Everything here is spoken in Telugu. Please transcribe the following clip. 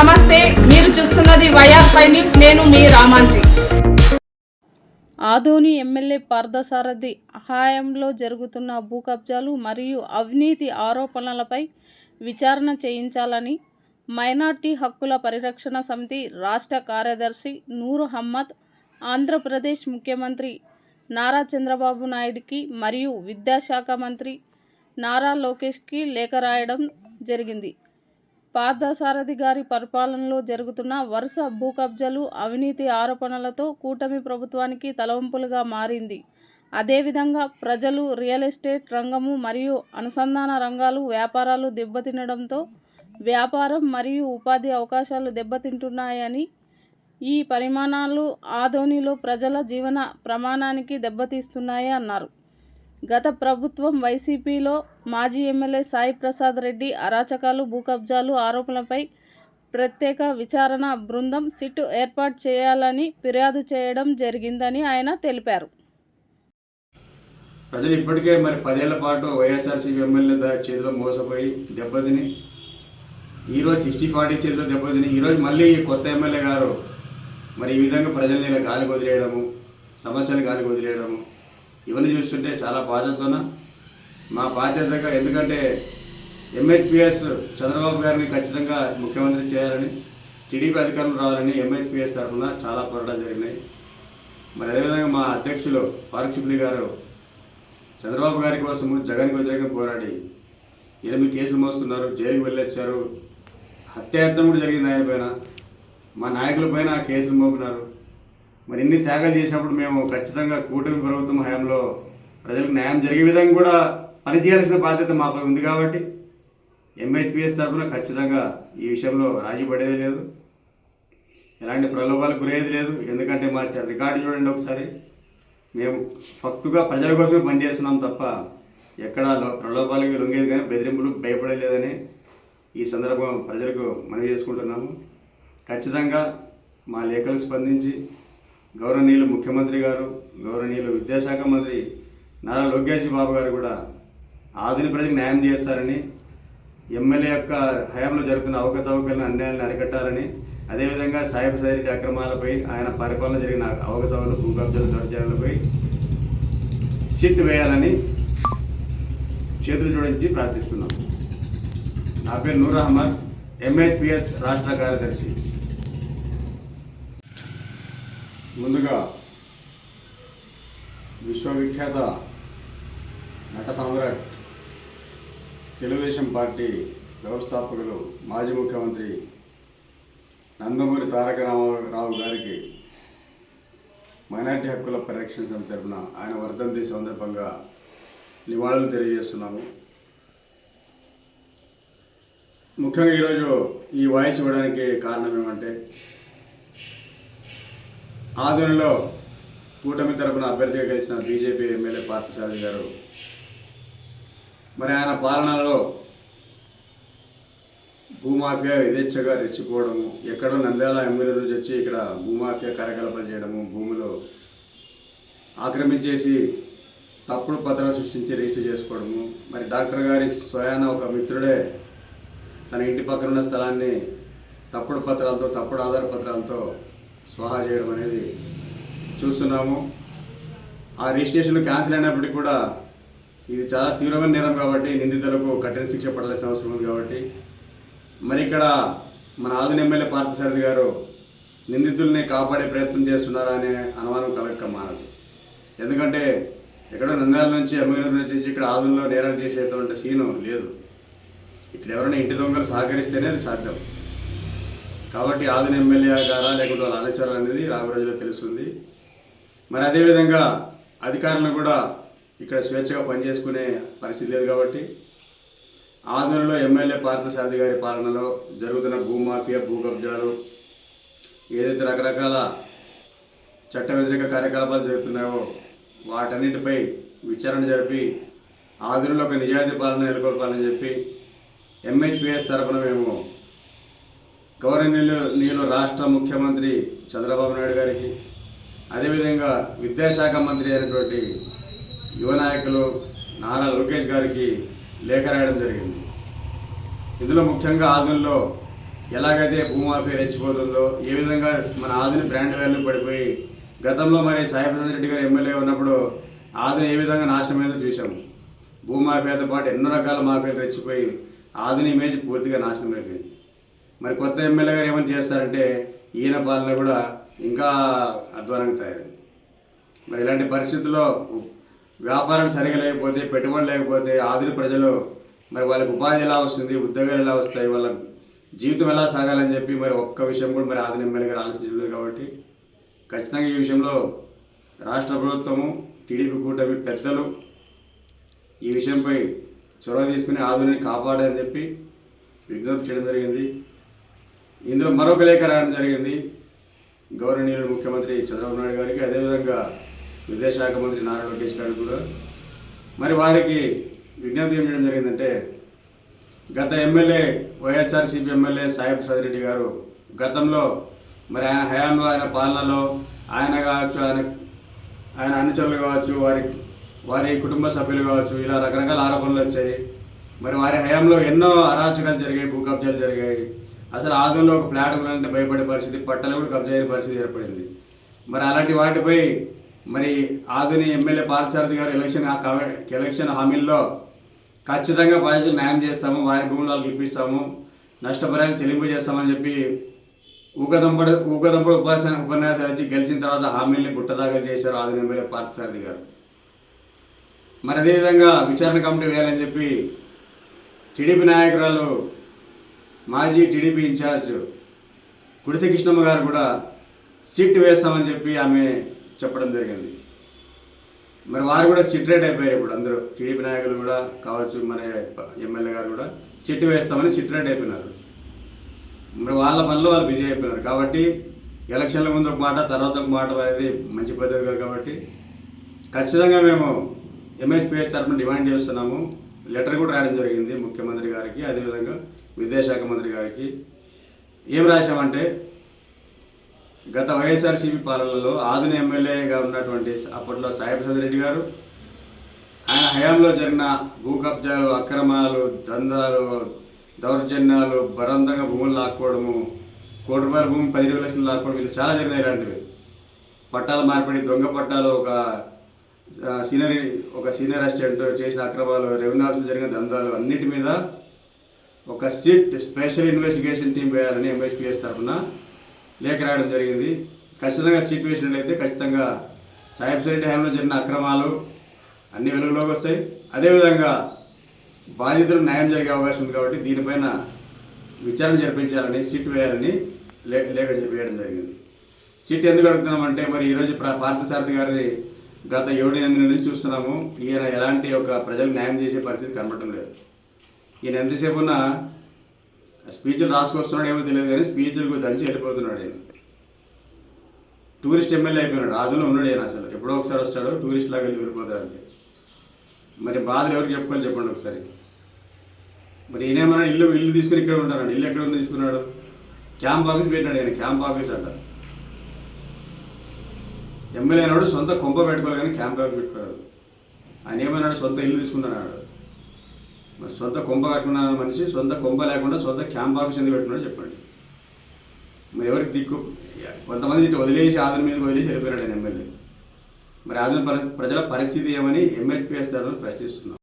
నమస్తే మీరు చూస్తున్నది వైఆర్ ఫైవ్ న్యూస్ నేను మీ రామాంజీ. ఆదోని ఎమ్మెల్యే పార్థసారథి హయాంలో జరుగుతున్న భూ కబ్జాలు మరియు అవినీతి ఆరోపణలపై విచారణ చేయించాలని మైనార్టీ హక్కుల పరిరక్షణ సమితి రాష్ట్ర కార్యదర్శి నూరు హమ్మద్ ఆంధ్రప్రదేశ్ ముఖ్యమంత్రి నారా చంద్రబాబు నాయుడికి మరియు విద్యాశాఖ మంత్రి నారా లోకేష్కి లేఖ రాయడం జరిగింది. పార్థసారథి గారి పరిపాలనలో జరుగుతున్న వరుస భూకబ్జాలు అవినీతి ఆరోపణలతో కూటమి ప్రభుత్వానికి తలవంపులుగా మారింది. అదేవిధంగా ప్రజలు రియల్ ఎస్టేట్ రంగము మరియు అనుసంధాన రంగాలు వ్యాపారాలు దెబ్బతినడంతో వ్యాపారం మరియు ఉపాధి అవకాశాలు దెబ్బతింటున్నాయని ఈ పరిమాణాలు ఆధోనిలో ప్రజల జీవన ప్రమాణానికి దెబ్బతీస్తున్నాయి అన్నారు గత ప్రభుత్వం వైసీపీలో మాజీ ఎమ్మెల్యే సాయి ప్రసాద్ రెడ్డి అరాచకాలు భూకబ్జాలు ఆరోపణలపై ప్రత్యేక విచారణ బృందం సిట్ ఏర్పాటు చేయాలని ఫిర్యాదు చేయడం జరిగిందని ఆయన తెలిపారు. ప్రజలు ఇప్పటికే మరి పదేళ్ళ పాటు వైఎస్ఆర్సీపీ ఎమ్మెల్యే చేతిలో మోసపోయి దెబ్బతిని ఈరోజు సిక్స్టీ ఫార్టీ చేతిలో దెబ్బతిని ఈరోజు మళ్ళీ కొత్త ఎమ్మెల్యే గారు మరి ఈ విధంగా ప్రజల్ని ఇలా గాలికి వదిలేయడము సమస్యలు గాలికి వదిలేయడము ఇవన్నీ చూస్తుంటే చాలా బాధ్యతన మా బాధ్యతగా ఎందుకంటే ఎంహెచ్పిఎస్ చంద్రబాబు గారిని ఖచ్చితంగా ముఖ్యమంత్రి చేయాలని టీడీపీ అధికారులు రావాలని ఎంహెచ్పిఎస్ తరఫున చాలా పోరాటాలు జరిగినాయి. మరి అదేవిధంగా మా అధ్యక్షులు ఫారూక్ గారు చంద్రబాబు గారి కోసము జగన్కి వ్యతిరేకంగా పోరాడి ఎనిమిది కేసులు మోసుకున్నారు జైలుకి వెళ్ళొచ్చారు. హత్యాయత్నం కూడా జరిగింది ఆయన పైన. మా నాయకుల పైన కేసులు మోపినారు. మరి ఇన్ని త్యాగాలు చేసినప్పుడు మేము ఖచ్చితంగా కూటమి ప్రభుత్వం హయాంలో ప్రజలకు న్యాయం జరిగే విధంగా కూడా పనిచేయాల్సిన బాధ్యత మాపై ఉంది కాబట్టి ఎంహెచ్పిఎస్ తరఫున ఖచ్చితంగా ఈ విషయంలో రాజీ పడేది లేదు. ఎలాంటి ప్రలోభాలకు గురయ్యేది లేదు. ఎందుకంటే మా చ- రికార్డు చూడండి ఒకసారి. మేము భక్తుగా ప్రజల కోసమే పనిచేస్తున్నాం తప్ప ఎక్కడ ప్రలోభాలకి లొంగేది కానీ బెదిరింపులు భయపడలేదని ఈ సందర్భం ప్రజలకు మనవి చేసుకుంటున్నాము. ఖచ్చితంగా మా లేఖలకు స్పందించి గౌరవనీయులు ముఖ్యమంత్రి గారు గౌరవనీయులు విద్యాశాఖ మంత్రి నారా లోకేష్ బాబు గారు కూడా ఆధునిక ప్రజలకు న్యాయం చేస్తారని ఎమ్మెల్యే యొక్క హయాంలో జరుగుతున్న అవకతవకలను అన్యాయాలను అరికట్టాలని అదేవిధంగా సాయిబ్ సైరిటీ అక్రమాలపై ఆయన పరిపాలన జరిగిన అవకతవకలు భూ కబ్జాల దౌర్జన్యాలపై సిట్ వేయాలని చేతులు జోడించి ప్రార్థిస్తున్నాం. నా పేరు నూర్ అహ్మద్ ఎంహెచ్పిఎస్ రాష్ట్ర కార్యదర్శి. ముందుగా విశ్వవిఖ్యాత నట సామ్రాట్ తెలుగుదేశం పార్టీ వ్యవస్థాపకులు మాజీ ముఖ్యమంత్రి నందమూరి తారక రామారావు గారికి మైనార్టీ హక్కుల పరిరక్షణ సమితి తరఫున ఆయన వర్ధంతి సందర్భంగా నివాళులు తెలియజేస్తున్నాము. ముఖ్యంగా ఈరోజు ఈ వాయిస్ ఇవ్వడానికి కారణం ఏమంటే ఆధునలో కూటమి తరపున అభ్యర్థిగా గెలిచిన బీజేపీ ఎమ్మెల్యే పార్థసారథి గారు మరి ఆయన పాలనలో భూమాఫియా యథేచ్ఛగా రెచ్చిపోవడము ఎక్కడో నంద్యాల ఎమ్మెల్యే నుంచి వచ్చి ఇక్కడ భూమాఫియా కార్యకలాపాలు చేయడము భూమిలో ఆక్రమించేసి తప్పుడు పత్రాలు సృష్టించి రిజిస్టర్ చేసుకోవడము మరి డాక్టర్ గారి స్వయాన ఒక మిత్రుడే తన ఇంటి పక్కన ఉన్న స్థలాన్ని తప్పుడు పత్రాలతో తప్పుడు ఆధార పత్రాలతో స్వాహా చేయడం అనేది చూస్తున్నాము. ఆ రిజిస్ట్రేషన్లు క్యాన్సిల్ అయినప్పటికీ కూడా ఇది చాలా తీవ్రమైన నేరం కాబట్టి నిందితులకు కఠిన శిక్ష పడాల్సిన అవసరం ఉంది కాబట్టి. మరి ఇక్కడ మన ఆదిన ఎమ్మెల్యే పార్థసారథి గారు నిందితుల్ని కాపాడే ప్రయత్నం చేస్తున్నారా అనే అనుమానం కలగక మానదు. ఎందుకంటే ఎక్కడో నంద్యాల నుంచి ఎమ్మెల్యే నుంచి ఇక్కడ ఆదుల్లో నేరాలు చేసేటువంటి సీను లేదు. ఇక్కడ ఎవరైనా ఇంటి దొంగలు సహకరిస్తేనే అది సాధ్యం. కాబట్టి ఆదిన ఎమ్మెల్యే గారా లేకుంటే వాళ్ళ అనుచరులు అనేది రాబోయే రోజుల్లో తెలుస్తుంది. మరి అదేవిధంగా అధికారులను కూడా ఇక్కడ స్వేచ్ఛగా పనిచేసుకునే పరిస్థితి లేదు కాబట్టి ఆంధ్రలో ఎమ్మెల్యే పార్థసారథి గారి పాలనలో జరుగుతున్న భూమాఫియా భూ కబ్జాలు ఏదైతే రకరకాల చట్ట వ్యతిరేక కార్యకలాపాలు జరుగుతున్నాయో వాటన్నిటిపై విచారణ జరిపి ఆధునలో ఒక నిజాయితీ పాలన నెలకొల్పాలని చెప్పి ఎంహెచ్పిఎస్ తరఫున మేము గౌరవనీయులు రాష్ట్ర ముఖ్యమంత్రి చంద్రబాబు నాయుడు గారికి అదేవిధంగా విద్యాశాఖ మంత్రి అయినటువంటి యువ నాయకులు నారా లోకేష్ గారికి లేఖ రాయడం జరిగింది. ఇందులో ముఖ్యంగా ఆదుల్లో ఎలాగైతే భూమాఫీ రెచ్చిపోతుందో ఏ విధంగా మన ఆధుని బ్రాండ్ వాల్యూ పడిపోయి గతంలో మరి సాయిప్రసాద్ రెడ్డి గారు ఎమ్మెల్యే ఉన్నప్పుడు ఆధుని ఏ విధంగా నాశనమైందో చూసాము భూమాఫీతో పాటు ఎన్నో రకాల మాఫీలు రెచ్చిపోయి ఆధుని ఇమేజ్ పూర్తిగా నాశనం అయిపోయింది. మరి కొత్త ఎమ్మెల్యే గారు ఏమని చేస్తారంటే ఈయన పాలన కూడా ఇంకా అధ్వానంగా తయారైంది. మరి ఇలాంటి పరిస్థితుల్లో వ్యాపారం సరిగా లేకపోతే పెట్టుబడి లేకపోతే ఆదిరి ప్రజలు మరి వాళ్ళకి ఉపాధి ఎలా వస్తుంది ఉద్యోగాలు ఎలా వస్తాయి వాళ్ళ జీవితం ఎలా సాగాలని చెప్పి మరి ఒక్క విషయం కూడా మరి ఆదిరి ఎమ్మెల్యే గారు ఆలోచించలేదు కాబట్టి ఖచ్చితంగా ఈ విషయంలో రాష్ట్ర ప్రభుత్వము టీడీపీ కూటమి పెద్దలు ఈ విషయంపై చొరవ తీసుకుని ఆధునిని కాపాడని చెప్పి విజ్ఞప్తి చేయడం జరిగింది. ఇందులో మరొక లేఖ రాయడం జరిగింది. గౌరవనీయులు ముఖ్యమంత్రి చంద్రబాబు నాయుడు గారికి అదేవిధంగా విదేశాఖ మంత్రి నారా లోకేష్ గారికి కూడా. మరి వారికి విజ్ఞప్తి ఏం చేయడం జరిగిందంటే గత MLA YSRCP MLA Sai Prasad garu గతంలో మరి ఆయన హయాంలో ఆయన పాలనలో ఆయన కావచ్చు ఆయన ఆయన అనుచరులు కావచ్చు వారి వారి కుటుంబ సభ్యులు కావచ్చు ఇలా రకరకాల ఆరోపణలు వచ్చాయి. మరి వారి హయాంలో ఎన్నో అరాచకాలు జరిగాయి భూకబ్జాలు జరిగాయి. అసలు ఆదంలో ఒక ఫ్లాట్ కొనాలంటే భయపడే పరిస్థితి పట్టలు కూడా కబ్జా అయ్యే పరిస్థితి ఏర్పడింది. మరి అలాంటి వాటిపై మరి ఆదుని ఎమ్మెల్యే పార్థసారథి గారు ఎలక్షన్ ఎలక్షన్ హామీల్లో ఖచ్చితంగా బాధితులు న్యాయం చేస్తాము వారి భూములు వాళ్ళకి ఇప్పిస్తాము నష్టపరిహారం చెల్లింపు చేస్తామని చెప్పి ఊకదంపడు ఊకదంపడు ఉపాసన ఉపన్యాసాలు ఇచ్చి గెలిచిన తర్వాత హామీల్ని బుట్టదాఖలు చేశారు ఆదిన ఎమ్మెల్యే పార్థసారథి గారు. మరి అదేవిధంగా విచారణ కమిటీ వేయాలని చెప్పి టీడీపీ నాయకురాలు మాజీ టీడీపీ ఇన్ఛార్జ్ గుడిసె కృష్ణమ్మ గారు కూడా సీట్ వేస్తామని చెప్పి ఆమె చెప్పడం జరిగింది. మరి వారు కూడా సీట్ రేట్ అయిపోయారు ఇప్పుడు అందరూ. టీడీపీ నాయకులు కూడా కావచ్చు మన ఎమ్మెల్యే గారు కూడా సీట్ వేస్తామని సీట్ రేట్ అయిపోయినారు. మరి వాళ్ళ పనిలో వాళ్ళు బిజీ అయిపోయినారు. కాబట్టి ఎలక్షన్ల ముందు ఒక మాట తర్వాత ఒక మాట అనేది మంచి పద్ధతి కాదు కాబట్టి ఖచ్చితంగా మేము ఎంహెచ్పిఎస్ తరఫున డిమాండ్ చేస్తున్నాము. లెటర్ కూడా రాయడం జరిగింది ముఖ్యమంత్రి గారికి. అదేవిధంగా విద్యాశాఖ మంత్రి గారికి ఏం రాశామంటే గత వైఎస్ఆర్సీపీ పాలనలో ఆధున ఎమ్మెల్యేగా ఉన్నటువంటి అప్పట్లో సాయిప్రసాద్ రెడ్డి గారు ఆయన హయాంలో జరిగిన భూ కబ్జాలు అక్రమాలు దందాలు దౌర్జన్యాలు బలవంతంగా భూములు లాక్కోవడము కోటి రూపాయల భూమి పది ఇరవై లక్షలు లాక్కోవడం ఇలా చాలా జరిగినాయి ఇలాంటివి. పట్టాలు మార్పిడి దొంగ పట్టాలు ఒక సీనియర్ ఒక సీనియర్ అసిస్టెంట్ చేసిన అక్రమాలు రెవెన్యూ ఆఫీసులు జరిగిన దందాలు అన్నిటి మీద ఒక సిట్ స్పెషల్ ఇన్వెస్టిగేషన్ టీం వేయాలని ఎంఎస్పీఎస్ తరఫున లేఖ రాయడం జరిగింది. ఖచ్చితంగా సీట్ వేసినట్లయితే ఖచ్చితంగా సాహిబ్ సైడ్ హయాంలో జరిగిన అక్రమాలు అన్ని వెలుగులోకి వస్తాయి. అదేవిధంగా బాధితులకు న్యాయం జరిగే అవకాశం ఉంది కాబట్టి దీనిపైన విచారణ జరిపించాలని సీట్ వేయాలని లేఖ వేయడం జరిగింది. సీట్ ఎందుకు అడుగుతున్నామంటే మరి ఈరోజు పార్థసారథి గారిని గత ఏడు ఎనిమిది నుంచి చూస్తున్నాము. ఈయన ఎలాంటి ఒక ప్రజలకు న్యాయం చేసే పరిస్థితి కనబడటం లేదు. ఈయన ఎంతసేపు ఉన్నా స్పీచ్లు రాసుకొస్తున్నాడు ఏమో తెలియదు కానీ స్పీచ్లకు దంచి వెళ్ళిపోతున్నాడు ఆయన టూరిస్ట్ ఎమ్మెల్యే అయిపోయినాడు. ఆదులో ఉన్నాడు ఆయన అసలు. ఎప్పుడో ఒకసారి వస్తాడు టూరిస్ట్ లాగా వెళ్ళి వెళ్ళిపోతాడు అంతే. మరి బాధలు ఎవరికి చెప్పుకోవాలి చెప్పండి ఒకసారి. మరి ఈయనేమన్నాడు ఇల్లు ఇల్లు తీసుకుని ఇక్కడ ఉంటాడు ఇల్లు ఎక్కడ ఉంది తీసుకున్నాడు? క్యాంప్ ఆఫీస్ పెట్టినాడు ఆయన క్యాంప్ ఆఫీస్ అంట. ఎమ్మెల్యే అయినాడు సొంత కొంప పెట్టుకోవాలి కానీ క్యాంప్ ఆఫీస్ పెట్టుకోలేదు. ఆయన ఏమన్నాడు? సొంత ఇల్లు తీసుకున్నాడు మరి సొంత కొంప కట్టుకున్న మనిషి సొంత కొంప లేకుండా సొంత క్యాంప్ చెంది పెట్టుకున్నాడు చెప్పండి. మరి ఎవరికి దిక్కు? కొంతమంది ఇటు వదిలేసి ఆదరణ మీద వదిలేసి వెళ్ళిపోయాడు ఆయన ఎమ్మెల్యే. మరి ఆదరణ ప్రజల పరిస్థితి ఏమని ఎంహెచ్పిఎస్ ప్రశ్నిస్తున్నాం.